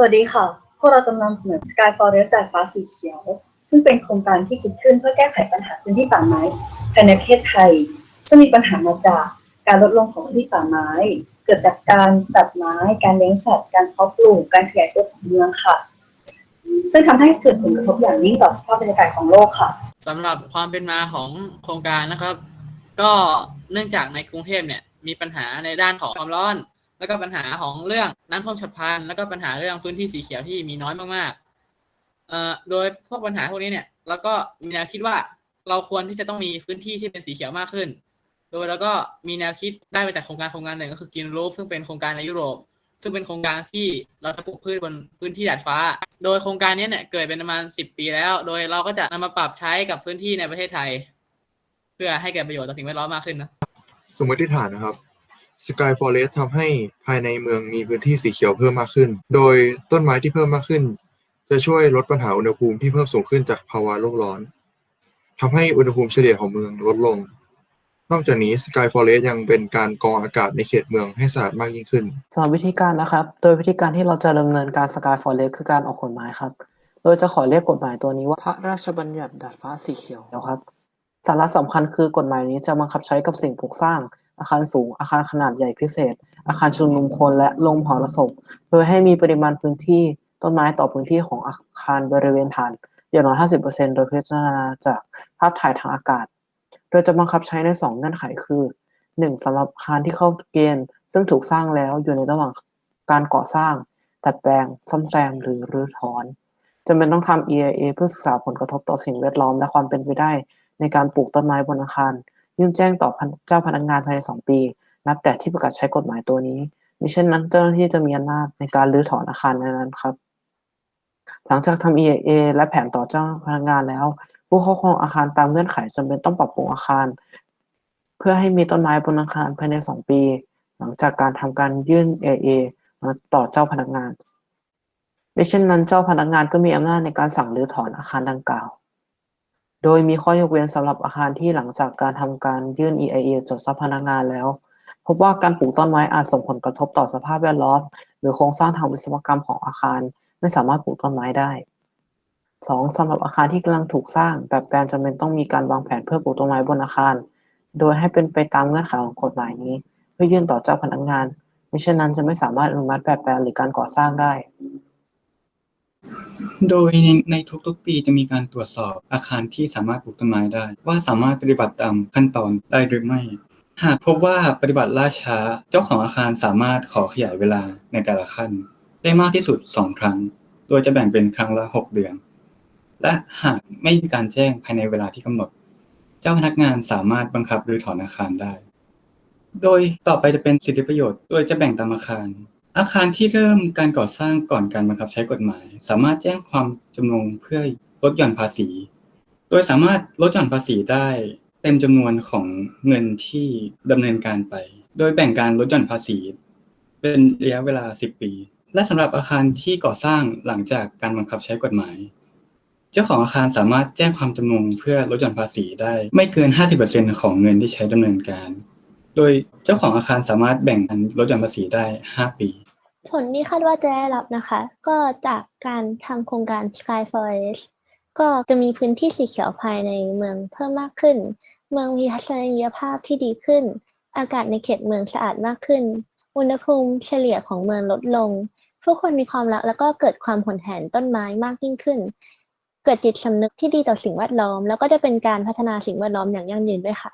สวัสดีค่ะ พวกเราจะนำเสนอ Sky Forest ดาดฟ้าสีเขียว ซึ่งเป็นโครงการที่คิดขึ้นเพื่อแก้ไขปัญหาพื้นที่ป่าไม้ภายในประเทศไทย ซึ่งมีปัญหามาจากการลดลงของพื้นที่ป่าไม้ เกิดจากการตัดไม้ การเลี้ยงสัตว์ การเพาะปลูก การขยายตัวของเมืองค่ะ ซึ่งทำให้เกิดผลกระทบอย่างยิ่งต่อสภาพบรรยากาศของโลกค่ะสำหรับความเป็นมาของโครงการนะครับ ก็เนื่องจากในกรุงเทพเนี่ยมีปัญหาในด้านของความร้อน แล้วก็ปัญหาของเรื่องน้ำท่วมฉับพลันแล้วก็ปัญหาเรื่องพื้นที่สีเขียวที่มีน้อยมากๆเอ่อโดยพวกปัญหาพวกนี้เนี่ยเราก็มีแนวคิดว่าเราควรที่จะต้องมีพื้นที่ที่เป็นสีเขียวมากขึ้น โดยเราก็มีแนวคิดได้มาจากโครงการโครงการหนึ่งก็คือ Green Roof ซึ่งเป็นโครงการในยุโรป ซึ่งเป็นโครงการที่เราจะปลูกพืชบนพื้นที่ดาดฟ้า โดยโครงการนี้เนี่ยเกิดเป็นประมาณสิบปีแล้ว โดยเราก็จะนำมาปรับใช้กับพื้นที่ในประเทศไทย เพื่อให้เกิดประโยชน์ต่อสิ่งแวดล้อมมากขึ้นนะสมมติฐานนะครับ Sky Forest ทำให้ภายในเมืองมีพื้นที่สีเขียวเพิ่มมากขึ้น โดยต้นไม้ที่เพิ่มมากขึ้น จะช่วยลดปัญหาอุณหภูมิที่เพิ่มสูงขึ้นจากภาวะโลกร้อนทำให้อุณหภูมิเฉลี่ยของเมืองลดลง นอกจากนี้ Sky Forest ยังเป็นการกรองอากาศในเขตเมืองให้สะอาดมากยิ่งขึ้นสำหรับวิธีการนะครับ โดยวิธีการที่เราจะดำเนินการ Sky Forest คือการออกกฎหมายครับ โดยจะขอเรียกกฎหมายตัวนี้ว่าพระราชบัญญัติดาดฟ้าสีเขียวครับ สาระสำคัญคือกฎหมายนี้จะบังคับใช้กับสิ่งปลูกสร้าง อาคารสูง อาคารขนาดใหญ่พิเศษ อาคารชุมนุมคนและโรงมหรสพโดยให้มีปริมาณพื้นที่ต้นไม้ต่อพื้นที่ของอาคารบริเวณฐานอย่างน้อย 50%โดยพิจารณาจากภาพถ่ายทางอากาศ โดยจะบังคับใช้ใน 2 เงื่อนไขคือ 1. สำหรับอาคารที่เข้าเกณฑ์ ซึ่งถูกสร้างแล้วอยู่ในระหว่างการก่อสร้างดัดแปลง ซ่อมแซม หรือรื้อถอนจำเป็นต้องทำ EIA เพื่อศึกษาผลกระทบต่อสิ่งแวดล้อม และความเป็นไปได้ในการปลูกต้นไม้บนอาคาร ยื่นแจ้งต่อเจ้าพนักงานภายใน2ปี นับแต่ที่ประกาศใช้กฎหมายตัวนี้มิเช่นนั้นเจ้าหน้าที่จะมีอำนาจในการรื้อถอนอาคารนั้นครับ หลังจากทำ EIA และแผนต่อเจ้าพนักงานแล้ว ผู้ครอบครองอาคารตามเงื่อนไขจำเป็นต้องปรับปรุงอาคาร เพื่อให้มีต้นไม้บนอาคารภายใน2ปี หลังจากการทำการยื่น EIA มาต่อเจ้าพนักงานไม่เช่นนั้นเจ้าพนักงานก็มีอำนาจในการสั่งรื้อถอนอาคารดังกล่าว โดยมีข้อยกเว้นสำหรับอาคารที่หลังจากการทำการยื่น EIA จดเจ้าพนักงานแล้ว พบว่าการปลูกต้นไม้อาจส่งผลกระทบต่อสภาพแวดล้อม หรือโครงสร้างทางวิศวกรรมของอาคาร ไม่สามารถปลูกต้นไม้ได้ 2. สำหรับอาคารที่กำลังถูกสร้าง แบบแปลนจำเป็นต้องมีการวางแผนเพื่อปลูกต้นไม้บนอาคาร โดยให้เป็นไปตามเงื่อนไขของกฎหมายนี้ เพื่อยื่นต่อเจ้าพนักงานไม่เช่นนั้นจะไม่สามารถอนุมัติแบบแปลนหรือการก่อสร้างได้ โดยในในทุกๆ ปีจะมีการตรวจสอบอาคารที่สามารถปลูกต้นไม้ได้ ว่าสามารถปฏิบัติตามขั้นตอนได้หรือไม่ หากพบว่าปฏิบัติล่าช้าเจ้าของอาคารสามารถขอขยายเวลาในแต่ละขั้น ได้มากที่สุด 2 ครั้ง โดยจะแบ่งเป็นครั้งละ 6 เดือน และหากไม่มีการแจ้งภายในเวลาที่กำหนด เจ้าพนักงานสามารถบังคับรื้อถอนอาคารได้ โดยต่อไปจะเป็นสิทธิประโยชน์ โดยจะแบ่งตามอาคาร อาคารที่เริ่มการก่อสร้างก่อนการบังคับใช้กฎหมาย สามารถแจ้งความจำนงเพื่อลดหย่อนภาษี โดยสามารถลดหย่อนภาษีได้เต็มจำนวนของเงินที่ดำเนินการไป โดยแบ่งการลดหย่อนภาษี เป็นระยะเวลา 10 ปี และสำหรับอาคารที่ก่อสร้างหลังจากการบังคับใช้กฎหมาย เจ้าของอาคารสามารถแจ้งความจำนงเพื่อลดหย่อนภาษีได้ไม่เกิน 50%ของเงินที่ใช้ดำเนินการ โดยเจ้าของอาคารสามารถแบ่งการลดหย่อนภาษีได้ 5 ปี ผลที่คาดว่าจะได้รับนะคะ ก็จากการทำโครงการ Sky Forest ก็จะมีพื้นที่สีเขียวภายในเมืองเพิ่มมากขึ้น เมืองมีทัศนียภาพที่ดีขึ้น อากาศในเขตเมืองสะอาดมากขึ้น อุณหภูมิเฉลี่ยของเมืองลดลง ผู้คนมีความรักแล้วก็เกิดความหนแหนต้นไม้มากยิ่งขึ้น เกิดจิตสำนึกที่ดีต่อสิ่งแวดล้อม แล้วก็จะเป็นการพัฒนาสิ่งแวดล้อมอย่างยั่งยืนด้วยค่ะ